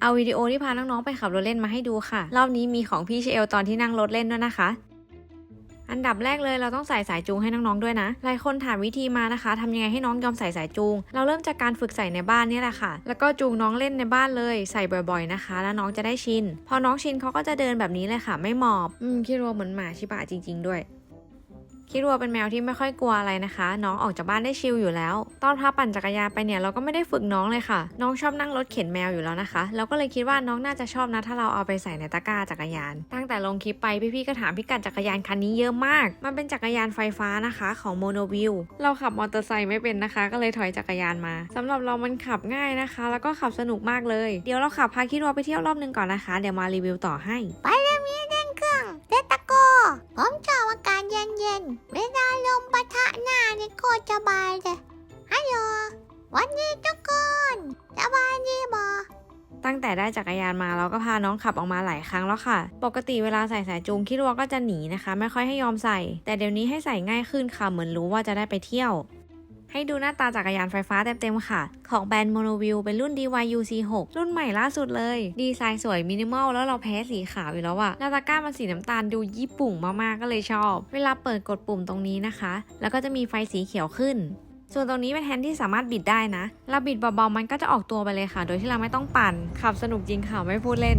เอาวิดีโอที่พาน้องๆไปขับรถเล่นมาให้ดูค่ะ รอบนี้มีของพี่เชลตอนที่นั่งรถเล่นด้วยนะคะ อันดับแรกเลยเราต้องใส่สายจูงให้น้องๆด้วยนะ หลายคนถามวิธีมานะคะทำยังไงให้น้องยอมใส่สายจูง เราเริ่มจากการฝึกใส่ในบ้านนี่แหละค่ะ แล้วก็จูงน้องเล่นในบ้านเลยใส่บ่อยๆนะคะ แล้วน้องจะได้ชิน พอน้องชินเขาก็จะเดินแบบนี้เลยค่ะ ไม่หมอบ อืมคิดว่าเหมือนหมาชิบะจริง ๆ ด้วย คิดว่าเป็นแมวที่ไม่ค่อยกลัวอะไรนะคะ น้องออกจากบ้านได้ชิลอยู่แล้ว ตอนพาปั่นจักรยานไปเนี่ยเราก็ไม่ได้ฝึกน้องเลยค่ะ น้องชอบนั่งรถเข็นแมวอยู่แล้วนะคะ เราก็เลยคิดว่าน้องน่าจะชอบนะถ้าเราเอาไปใส่ในตะกร้าจักรยาน ตั้งแต่ลงคลิปไปพี่ๆก็ถามพิกัดจักรยานคันนี้เยอะมาก มันเป็นจักรยานไฟฟ้านะคะ ของโมโนวิลเราขับมอเตอร์ไซค์ไม่เป็นนะคะ ก็เลยถอยจักรยานมาสำหรับเรามันขับง่ายนะคะ แล้วก็ขับสนุกมากเลย เดี๋ยวเราขับพาคิดว่าไปเที่ยวรอบนึงก่อนนะคะ เดี๋ยวมารีวิวต่อให้ ไปเรื่องนี้เล่นเครื่องเตตะโกผมชอบอ เย็นๆเวลาลมปะทะหน้านี่โคตรสบายเลยฮัลโหลวันนี้ทุกคนสบายดีบอตั้งแต่ได้จักรยานมาเราก็พาน้องขับออกมาหลายครั้งแล้วค่ะ ปกติเวลาใส่สายจูงคิดว่าก็จะหนีนะคะ ไม่ค่อยให้ยอมใส่ แต่เดี๋ยวนี้ให้ใส่ง่ายขึ้นค่ะเหมือนรู้ว่าจะได้ไปเที่ยว ให้ดูหน้าตาจักรยานไฟฟ้าเต็มๆค่ะ ของแบรนด์โมโนวิลเป็นรุ่น DYU C6 รุ่นใหม่ล่าสุดเลย ดีไซน์สวยมินิมอลแล้วเราแพ้สีขาวอยู่แล้วอะน้าตาก้ามันสีน้ำตาลดูญี่ปุ่งมากๆก็เลยชอบ เวลาเปิดกดปุ่มตรงนี้นะคะ แล้วก็จะมีไฟสีเขียวขึ้นส่วนตรงนี้เป็นแฮนด์ที่สามารถบิดได้นะ เราบิดเบาๆมันก็จะออกตัวไปเลยค่ะ โดยที่เราไม่ต้องปั่น ขับสนุกจริงค่ะไม่พูดเล่น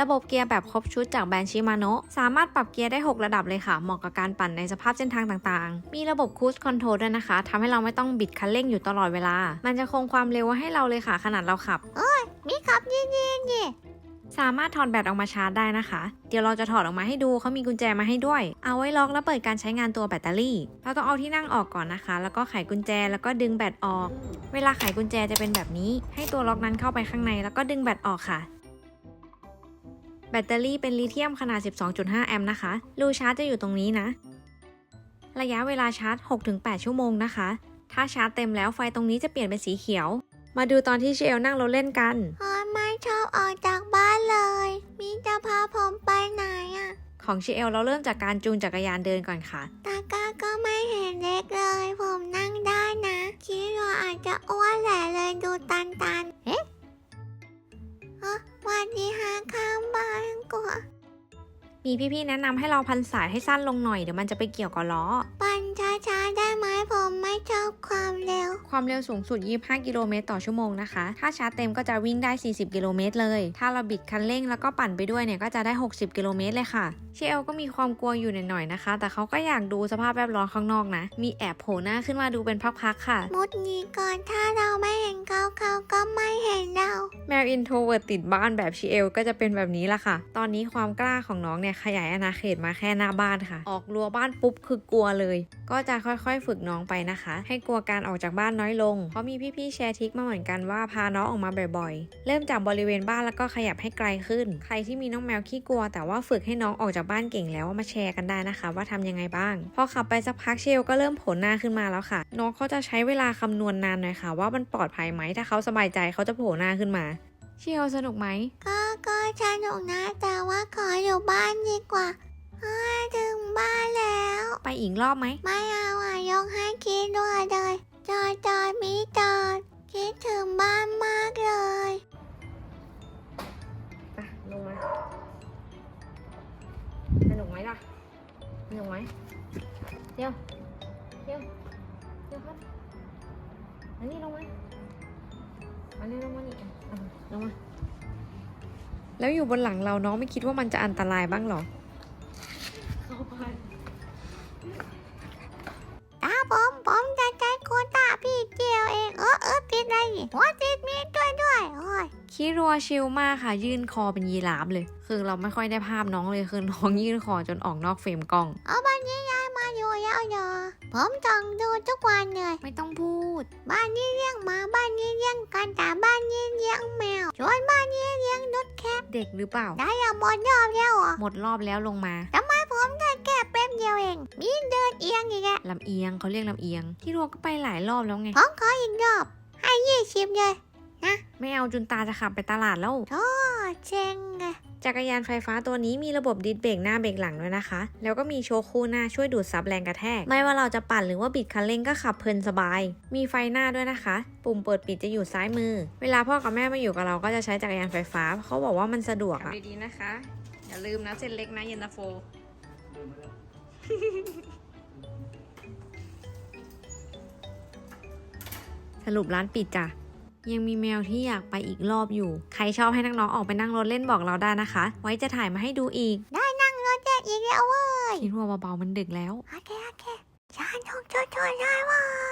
ระบบเกียร์แบบครบชุดจากแบรนด์ชิมาโนะสามารถปรับเกียร์ได้ 6 ระดับเลยค่ะเหมาะกับการปั่นในสภาพเส้นทางต่างๆ มีระบบคูสคอนโทรลด้วยนะคะทำให้เราไม่ต้องบิดคันเร่งอยู่ตลอดเวลา มันจะคงความเร็วไว้ให้เราเลยค่ะ ขนาดเราขับมีขับเย็นๆนี่สามารถถอดแบตออกมาชาร์จได้นะคะ เดี๋ยวเราจะถอดออกมาให้ดู เขามีกุญแจมาให้ด้วย เอาไว้ล็อกและเปิดการใช้งานตัวแบตเตอรี่ เราต้องเอาที่นั่งออกก่อนนะคะ แล้วก็ไขกุญแจ แล้วก็ดึงแบตออก เวลาไขกุญแจจะเป็นแบบนี้ ให้ตัวล็อกนั้นเข้าไปข้างใน แล้วก็ดึงแบตออกค่ะ แบตเตอรี่เป็นลิเธียมขนาด 12.5 แอมป์นะคะ รูชาร์จจะอยู่ตรงนี้นะ ระยะเวลาชาร์จ 6-8 ชั่วโมงนะคะ ถ้าชาร์จเต็มแล้วไฟตรงนี้จะเปลี่ยนเป็นสีเขียว มาดูตอนที่เชลนั่งรถเล่นกันพอไม่ชอบออกจากบ้านเลย มีจะพาผมไปไหนอะของเชลเราเริ่มจากการจูงจักรยานเดินก่อนค่ะ ตากาก็ไม่เห็นเล็กเลย ผมนั่งได้นะคิดว่าอาจจะอ้วนแหละเลยดูตันตันๆเอ๊ะฮะวันนี้หาข้า งบ้านกว่ามีพี่ๆแนะนำให้เราพันสายให้สั้นลงหน่อยเดี๋ยวมันจะไปเกี่ยวกับล้อ ปั่น ช้าๆได้ไหมผมไม่ชอบความเร็ว ความเร็วสูงสุด 25 กิโลเมตรต่อชั่วโมงนะคะ ถ้าชาร์จเต็มก็จะวิ่งได้ 40 กิโลเมตรเลย ถ้าเราบิดคันเร่งแล้วก็ปั่นไปด้วยเนี่ยก็จะได้ 60 กิโลเมตรเลยค่ะ เชลก็มีความกลัวอยู่หน่อยๆนะคะ แต่เขาก็อยากดูสภาพแวดล้อมข้างนอกนะ มีแอบโผล่หน้าขึ้นมาดูเป็นพักๆค่ะ มุดนี้ก่อนถ้าเราไม่เห็นเขาเขาก็ไม่เห็นเรา แมวอินโทรเวิร์ตติดบ้านแบบชีเอลก็จะเป็นแบบนี้ละค่ะ ตอนนี้ความกล้าของน้องเนี่ยขยายอาณาเขตมาแค่หน้าบ้านค่ะ ออกรั้วบ้านปุ๊บคือกลัวเลย ก็จะค่อยๆ ฝึกน้องไปนะคะ ให้กลัวการออกจากบ้านน้อยลง เพราะมีพี่ๆแชร์ทิกมาเหมือนกันว่าพาน้องออกมาบ่อยๆ เริ่มจากบริเวณบ้านแล้วก็ขยับให้ไกลขึ้น ใครที่มีน้องแมวขี้กลัว แต่ว่าฝึกให้น้องออกจากบ้านเก่งแล้วมาแชร์กันได้นะคะ ว่าทำยังไงบ้าง พอขับไปสักพักเชลก็เริ่มโผลหน้าขึ้นมาแล้วค่ะ น้องเขาจะใช้เวลาคำนวณนานหน่อยค่ะ ว่ามันปลอดภัยไหมถ้าเขาสบายใจเขาจะโผล่หน้าขึ้นมาเชลสนุกไหม ก็ก็สนุกนะ แต่ว่าขออยู่บ้านดีกว่าถึงบ้านแล้ว ไปอีกรอบไหม ไม่เอาอะยกให้คิดด้วยเลยจอดจอดมีจอดคิดถึงบ้านมากเลยไปลงมาสนุกไหมล่ะสนุกไหมเดี๋ยวเดี๋ยวเดี๋ยวครับอันนี้ลงมาอันนี้ลงมานี่อะลงมาแล้วอยู่บนหลังเราน้องไม่คิดว่ามันจะอันตรายบ้างเหรอ หัวติดมีดด้วยด้วยโอ้ยคิรัวชิลมากค่ะ ยื่นคอเป็นยีราฟเลย คือเราไม่ค่อยได้ภาพน้องเลยคือน้องยื่นคอจนออกนอกเฟรมกล้อง เอาบ้านนี้ย้ายมาอยู่แล้วเนอะผมต้องดูทุกวันเลย ไม่ต้องพูด บ้านนี้เลี้ยงหมาบ้านนี้เลี้ยงกันแต่บ้านนี้เลี้ยงแมวส่วนบ้านนี้เลี้ยงนกแคทเด็กหรือเปล่า ได้อะหมดยอบแล้วเหรอหมดรอบแล้วลงมาทำไมผมได้แค่แป๊บเดียวเอง มีเดินเอียงอีกแล้วลำเอียงเขาเรียกลำเอียง ที่รัวก็ไปหลายรอบแล้วไงผมขออีกรอบ ให้ยี่สิบเลยไม่เอาจุนตาจะขับไปตลาดแล้วโอ้เจ๋งไงจักรยานไฟฟ้าตัวนี้มีระบบดิสเบรกหน้าเบรกหลังด้วยนะคะ แล้วก็มีโชว์คู่หน้าช่วยดูดซับแรงกระแทก ไม่ว่าเราจะปั่นหรือว่าบิดคันเร่งก็ขับเพลินสบาย มีไฟหน้าด้วยนะคะ ปุ่มเปิดปิดจะอยู่ซ้ายมือ เวลาพ่อกับแม่มาอยู่กับเราก็จะใช้จักรยานไฟฟ้า เขาบอกว่ามันสะดวกอะดีๆนะคะ อย่าลืมนะเส้นเล็กนะเย็นตาโฟ สรุปร้านปิดจ้ะ ยังมีแมวที่อยากไปอีกรอบอยู่ ใครชอบให้น้องๆออกไปนั่งรถเล่นบอกเราได้นะคะ ไว้จะถ่ายมาให้ดูอีก ได้นั่งรถเล่นอีกแล้วเว้ยคิดว่าเบาๆมันดึกแล้ว โอเคโอเคฉันต้องช่วยช่วยได้เว้ย